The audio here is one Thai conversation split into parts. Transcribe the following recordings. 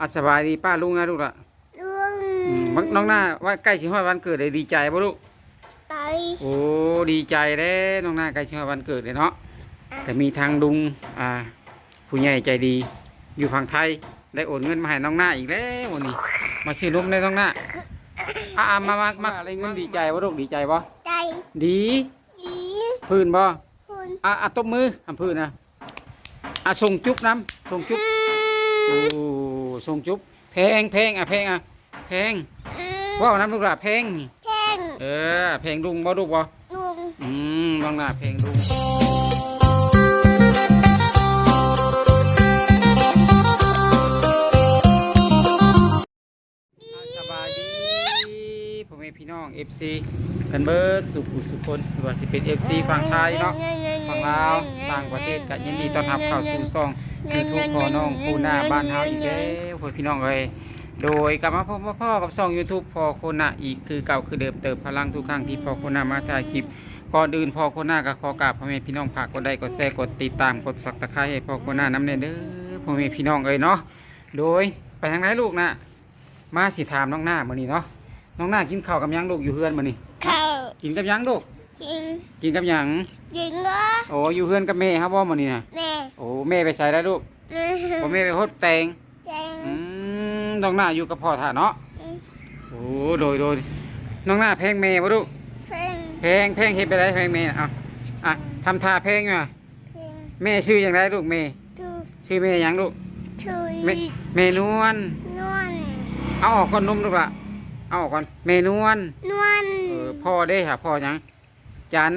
อาสบายดีป้าลุงนะลูกละลุงอืมบักน้องหน้าว่าใกล้ชิฮอดวันเกิดเลยดีใจบ่ลูกไตโอ้ดีใจเด้น้องหน้าใกล้ชิฮอดวันเกิดเลยเนาะแต่มีทางลุงอ่า ผู้ใหญ่ใจดี อยู่ฝั่งไทยได้โอนเงินมาให้น้องหน้าอีกแล้ววันนี้ มาซื้อนมในน้องหน้าอ่าอ่ามามามาอะไรเงินดีใจบ่ลูกดีใจบ่ใจดีอีพื้นบ่คุณอ่าอะตบมือทำพื้นนะอะส่งจุ๊บน้ำส่งจุ๊บ โอ้ส่งจุ๊บเพลงเพลงอะเพลงอะเพลงว้าวน้ำลูกหลาเพลงแข้งเออเพลงลุงบ่ลูกบ่ลุงอืมลองหน้าเพลงลุง แม่พี่น้อง FC กันเบิดสุขุสุคนว่าสิเป็น FC ฝั่งไทยเนาะฝั่งลาวต่างประเทศก็ยินดีต้อนรับเข้าสู่ซ่องยูทูบพอน้องคูหน้าบ้านเฮาอีกแล้วพ่อพี่น้องเอ้ยโดยกลับมาพบพ่อกับซ่อง YouTube พอโคน้าอีกคือเก่าคือเดิมเติมพลังทุกครั้งที่พอโคน้ามาถ่ายคลิปก่อนอื่นพอโคน้าก็ขอกราบพ่อแม่พี่น้องฝากกดไลค์กดแชร์กดติดตามกดซับสไครต์ให้พอโคน้าน้ำเนเด้อพ่อแม่พี่น้องเอ้ยเนาะโดยไปทางไหนลูกนะมาสิถามน้องหน้าเมื้อนี้เนาะ น้องหน้ากินข้าวกับหยังลูกอยู่เฮือนมื้อนี้เข้ากินกับหยังลูกยิงกินกับหยังยิงเหรอโอ้อยู่เฮือนกับแม่ครับบ่มื้อนี้น่ะแม่โอ้แม่ไปใส่แล้วลูกพ่อแม่ไปโฮดแตงแดงอืมน้องหน้าอยู่กับพ่อท่าเนาะโอ้โดยโดยน้องหน้าเพลงแม่บ่ลูกเพลงเพลงเพลงเฮ็ดไปได้เพลงแม่เอาอะทำท่าเพลงอะเพลงแม่ชื่ออย่างไรลูกแม่ทูชื่อแม่หยังลูกชุยแม่แม่นวลนวลเอาออกก่อนนุ่มลูกละ เอาออกก่อนแม่นวลนวลเออพ่อเด้ค่ะพ่อหยังจัน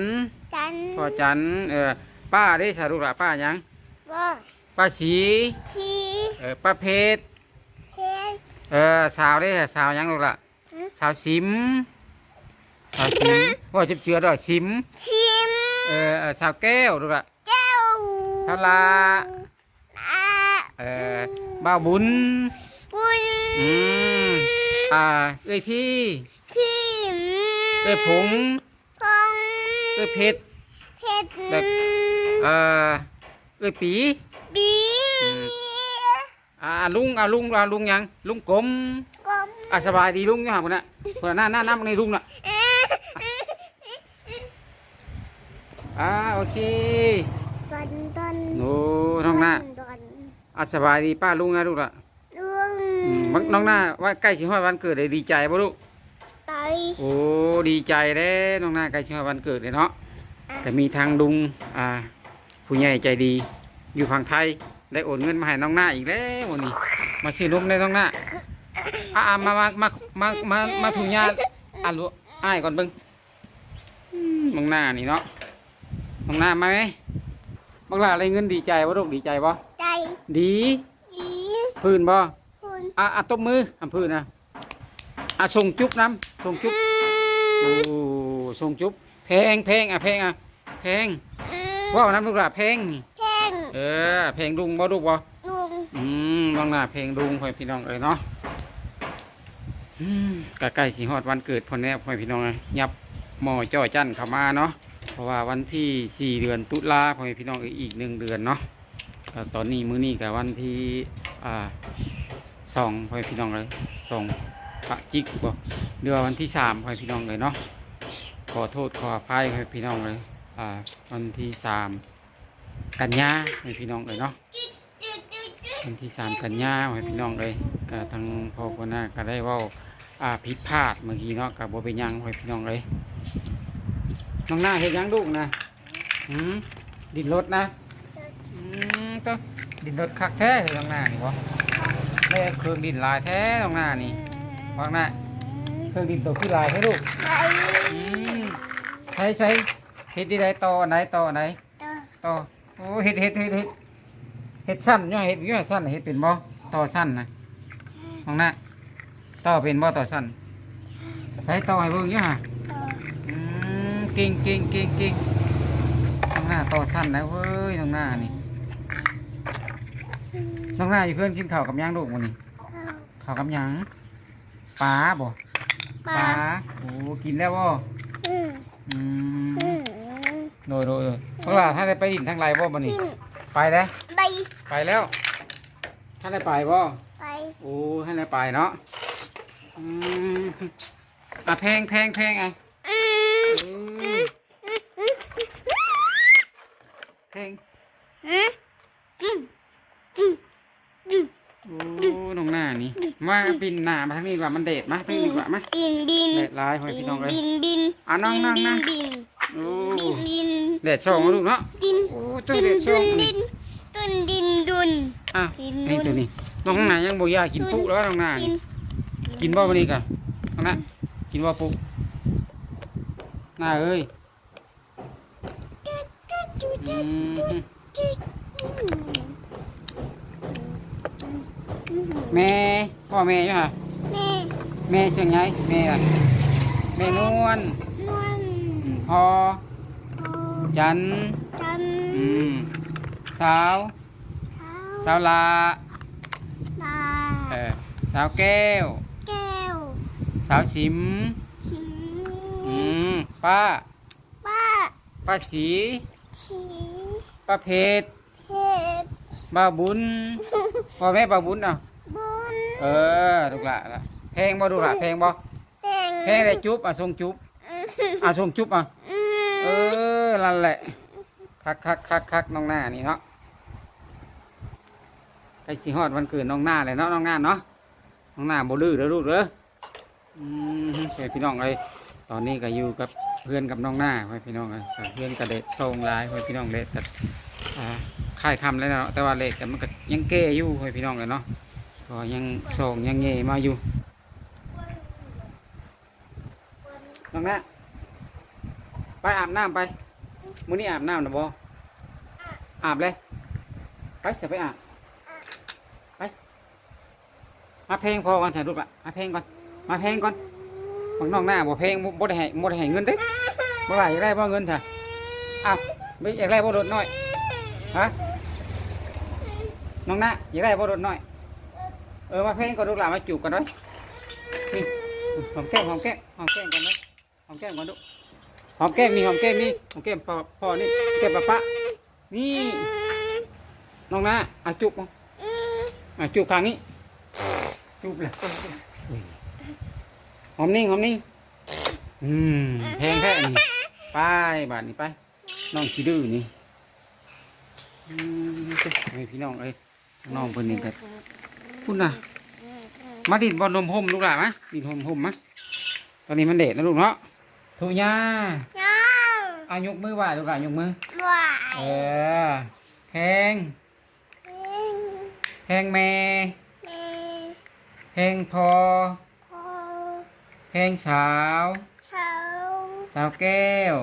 จันพ่อจันเออป้าเด้สาลูกละป้าหยังว่าป้าสีชีเออป้าเพชรเพชรเออสาวเด้ค่ะสาวหยังลูกละหือสาวสิมสาวสิมว่าจะเจือดอกสิมชิมเออเออสาวแก้วดูละแก้วสาวลาอาเออบ้าวบุญบุญอืมอ่าเอ้ยที่ทิมเอ้ยผงพงเอ้ยเพชรเพชรแบบเออเอ้ยปีบีอ่าลุงอ่าลุงอ่าลุงหยังลุงกลมกลมอ่าสบายดีลุงอยู่ห่างคนน่ะคนน่ะหน้าหน้าหน้าในลุงน่ะอ่าโอเคตอนตอนโอ้น้องหน้าตอนอ่าสบายดีป้าลุงนะลูกละลุงอื มบักน้องหน้าว่าใกล้ชิฮอดวันเกิดเลยดีใจบ่ลูกไตโอ้ดีใจเด้น้องหน้าใกล้ชิฮอดวันเกิดเลยเนาะแต่มีทางลุงอ่า ผู้ใหญ่ใจดี อยู่ฝั่งไทยได้โอนเงินมาให้น้องหน้าอีกแล้ววันนี้ มาซื้อนมในน้องหน้าอ่าอ่ามามามามามามาถุงยาอะลูกอ้ายก่อนเบิ่งอืมน้องหน้านี่เนาะน้องหน้ามาไหมบักหลาอะไรเงินดีใจบ่ลูกดีใจบ่ใจดีอีพื้นบ่คุณ อะอะตบมือทำพื้นนะอะส่งจุ๊บน้ำส่งจุ๊บโอ้ส่งจุ๊บเพลงเพลงอะเพลงอะเพลงว้าวน้ำลูกหลาเพลงแข้งเออเพลงลุงบ่ลูกบ่ลุงอืมลองหน้าเพลงลุงพ่อพี่น้องเอ้ยเนาะอืมใกล้ๆสิฮอดวันเกิดพ่อแน่พ่อพี่น้องเอ้ยยับหมอจ้อจันเข้ามาเนาะเพราะว่าวันที่สี่เดือนตุลาพ่อพี่น้องเอ้ยอีกหนึ่งเดือนเนาะก็ตอนนี้มื้อนี้กับวันที่อ่า สองพ่อพี่น้องเลยสองปะจิกบ่เดือนวันที่สามพ่อพี่น้องเลยเนาะขอโทษขออภัยพ่อพี่น้องเลยอ่าวันที่สามกันยาพ่อพี่น้องเลยเนาะวันที่สามกันยาให้พี่น้องเลยก็ทางพ่อคนหน้าก็ได้ว่าอ่าผิดพลาดเมื่อกี้เนาะกับโบเป็นยังให้พี่น้องเลยน้องหน้าเห็นยังลูกนะอืมดินรถนะอืมต้องดินรถคักแท้เลยน้องหน้านี่วะ ม่ได้เครื่องดินลายแท้น้องหน้านี่วางหน้าเครื่องดินตัวขึ้นลายให้ลูกใจอืมใช้ใช้เห็ดที่ใดต่ออันไหนต่ออันไหนต่อโอ้เห็ดเห็ดเห็ดเห็ดเห็ดสั้นย่อเห็ดย่อสั้นเห็ดเป็นบ่ต่อสั้นนะน้องนะต่อเป็นบ่ต่อสั้นใช้ต่อให้เบิ่งอยู่ฮะอืมเก่งเก่งเก่งเก่งน้องหน้าต่อสั้นนะเว้ยน้องหน้านี่ น้องหน้าอยู่เพื่อนกินข้าวกับหยังลูกมื้อนี้ข้าวกับหยังปลาบ่ปลาโอ้กินแล้วบ่อืมอืมอืมโดยโดยโดยเพราะว่าถ้าได้ไปดินทางไรบ่มื้อนี้กินไปแล้วใบไปแล้วท่านได้ไปบ่ไปโอ้ท่านได้ไปเนาะอืมอะแพงแพงแพงไงอืมอืมแพง อืมอืมอืมอืม โอ้น้องหน้านี่ มาบินหน้ามาทางนี้ดีกว่ามันเด็ดมาทางนี้ดีกว่ามาบินบินเด็ดลายหอยพี่น้องเลย บินบินอะนั่งนั่งบินั่งบินโอ้บินบินเด็ดช่องมาลูกเนาะดินโอ้ตัวดินเด็ดช่ดุองนนี่ดินดุนดินดุน อะดินนี่ตัวนี้น้องหน้ายังบ่อยากกินปุ๊แล้วน้องหน้าดินี่นกินบ่วันนี้กันน้องหน้ากินบ่ปุ๊หน้าเอ้ยอืม แม่พ่อแม่อยู่ฮะแม่แม่เสียงไงแม่อะแม่นวลนวลอืมพ่อโอจันจันอืมสาวเท้าสาวลาลาเออสาวแก้ว แก้วสาวสิมชีอืมป้าป้าป้าสีชีป้าเพชรเพชรป้าบุญ พ่อแม่ป้าบุญเอะบุญเออลูกหละละเพลงบ่ลูกหละเพลงบ่แป้งเพลงได้จุ๊บอะส่งจุ๊บอะส่งจุ๊บอะอืมเออนั่นแหละคักคักคักคักน้องหน้านี่เนาะใกล้สิฮอดวันเกิดน้องหน้าเลยเนาะน้องหน้าเนาะน้องหน้าบ่ดื้อเด้อลูกเด้ออืมเพื่อนพี่น้องเอ้ยตอนนี้ก็อยู่กับเพื่อนกับน้องหน้าเพื่อนพี่น้องเอ้ยก็เพื่อนกระเด็ดส่งหลายเพื่อนพี่น้องเล็ดแต่อ่า ค่ายคำแล้วเนาะแต่ว่าเล็ดกันมันก็ยังแก้อยู่เพื่อนพี่น้องเลยเนาะก็ยังส่งยังเงยมาอยู่น้องหน้าไปอาบน้ำไปมื้อนี้อาบน้ำนะบ่อาบเลยไปเสียไปอาบไปมาเพลงพอก่อนถ่ายรูปละมาเพลงก่อนมาเพลงก่อนของน้องหน้าบ่เพลงบ่ได้ให้บ่ได้ให้เงินเด้บ่ได้อยากได้บ่เงินเถอะอ้าวไม่อยากได้บ่รถน้อยฮะ น้องน้าอยากได้บ่รถน้อย เออ มาเพลงก่อนลูกหลานมาจูบกันด้วยนี่หอมแก้มหอมแก้มหอมแก้มกันเลยหอมแก้มก่อนลูหอมแก้มนี่หอมแก้มนี่หอมแก้มพ่อพ่อนี่แก้มป้าป้านี่น้องนะอะจุบมาอะจุบข้งนี้จุบเลยหอมนิ่งหอมนิ่งอืมแพงแท้นี่ไปบาทนี่ไปน้องขี้ดื้อนี่อืมเจ้พี่น้องเอ้ย น้องเพิ่นนี่ก็คุณน่ะ มาดินบอลลมห่มลูกหลานมะดินห่มห่มมะตอนนี้มันเด็ดนะลูกเนาะทุยาน้องเอายกมือไหว้ลูกหลานยกมือหวาเอยอแพงเพลงแพงแม่แม่แพงพอพ่อแพงสาวเช้าสาวแก้ว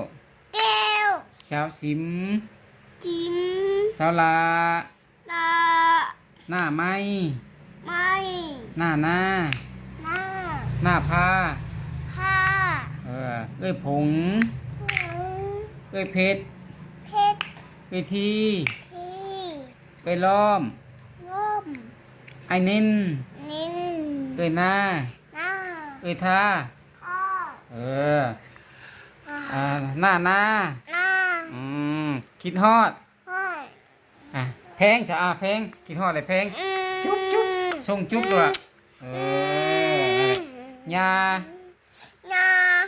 แก้ว สาวสิมจิมสาวลาลา หน้าไม้ไม่หน้าหน้า หน้าหน้าผ้า ผ้าเออเอ้ยผงหงเอ้ยเพชรเพชรเอ้ยทีที่เอ้ยล้อม ร่มไอ้นินนินเอ้ยหน้าหน้าเอ้ยท่าพ่อเอออ่าหน้าหน้า หน้าอืมคิดฮอดห้อยอะแพงจะอะแพงคิดฮอดอะไรแพงอืมจุ๊บจุ๊บส่งจุ๊บด้วยเออยายา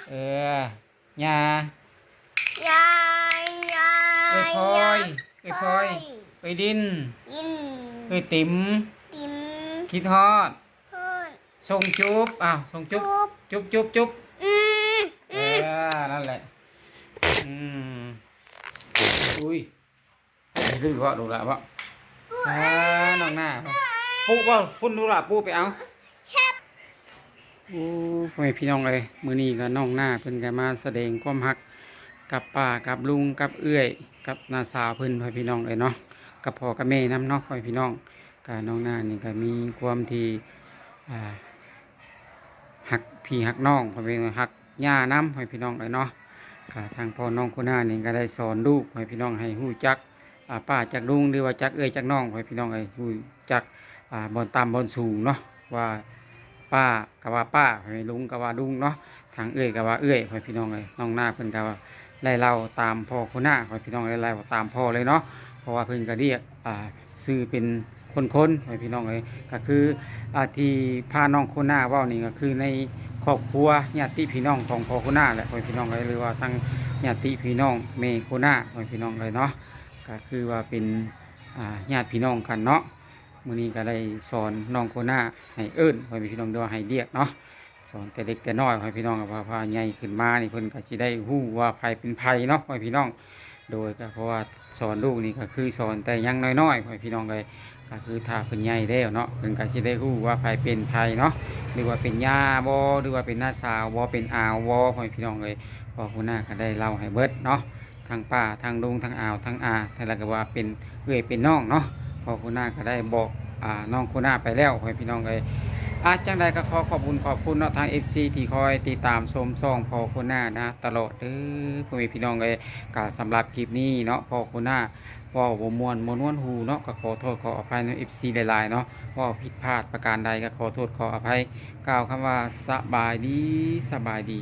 เออยายายยาเอ้ยพลอยเอ้ยพลอยเอ้ยดินยินเอ้ยติ๋มติ๋มคิดฮอดฮอดส่งจุ๊บอ้าวส่งจุ๊บจุ๊บจุ๊บจุ๊บจุ๊บอืมเออนั่นแหละ อืม อุ้ยดื้อวะดูละวะ อ่าน้องหน้าปูบ่พุ่นดูละปูไปเอาชับโอ้พ่อแม่พี่น้องเลยมื้อนี้ก็น้องหน้าเพิ่นก็มาแสดงความรักกับป้ากับลุงกับเอื้อยกับน้าสาวเพิ่นพ่อพี่น้องเลยเนาะกับพ่อกับแม่นํเนาะพ่อพี่น้องก็น้องหน้านี่ก็มีความที่อ่าหักพี่หักน้องพ่อพี่น้องหักย่านํพ่อพี่น้องเลยเนาะก็ทางพ่อน้องคนหน้านี่ก็ได้สอนลูกพ่อพี่น้องให้ฮู้จัก อาป้าจักลุงหรือว่าจักเอ้ยจักน้องพี่น้องเอ้ยจักอ่าบอนต่ำบอนสูงเนาะว่าป้าก็ว่าป้าให้ลุงก็ว่าลุงเนาะทางเอ้ยก็ว่าเอ้ยพี่น้องเลยน้องหน้าเพิ่นก็ว่าไล่เล่าตามพ่อคนหน้าพี่น้องไล่เล่าตามพ่อเลยเนาะเพราะว่าเพิ่นก็เรียกอ่าซื้อเป็นคนคนๆพี่น้องเลยก็คืออาที่พาน้องคน่าว่านี่ก็คือในครอบครัวญาติพี่น้องของพ่อคน่าแหละพี่น้องเลยหรือว่าทั้งญาติพี่น้องเมโคน่าให้พี่น้องเลยเนาะ ก็คือว่าเป็นญาติพี่น้องกันเนาะมื้อนี้ก็ได้สอนน้องโคน่าให้เอิ้นให้พี่น้องด้วยให้เรียกเนาะสอนแต่เด็กแต่น้อยให้พี่น้องกับว่าพาใหญ่ขึ้นมานี่เพิ่นก็สิได้ฮู้ว่าภัยเป็นภัยเนาะให้พี่น้อง โดยก็เพราะว่าสอนลูกนี่ก็คือสอนแต่ยังน้อยๆให้พี่น้องเลยก็คือถ้าเพิ่นใหญ่แล้วเนาะเพิ่นก็สิได้ฮู้ว่าภัยเป็นภัยเนาะหรือว่าเป็นยาบ่หรือว่าเป็นน้าสาวบ่เป็นอาวบ่ให้พี่น้องเลยพอคุณน้าก็ได้เล่าให้เบิดเนาะ ทั้งป้าทั้งลุงทั้งอาวทั้งอาแต่ละก็ว่าเป็นเอื้อยเป็นน้องเนาะพอคุณน้าก็ได้บอกอ่าน้องคุณน้าไปแล้วให้พี่น้องเลยอาจังใดก็ขอขอบคุณขอบคุณเนาะทาง FC ที่คอยติดตามชมซ่องพอคุณหน้านะ ตลอดเด้อพ่อแม่พี่น้องเลยก็สำหรับคลิปนี้เนาะพอคุณหน้าว่าบมวนมวนวนหูเนาะก็ขอโทษขออภัยใน FC หลายๆเนาะว่าผิดพลาดประการใดก็ขอโทษขออภัยกล่าวคำว่าสบายดีสบายดี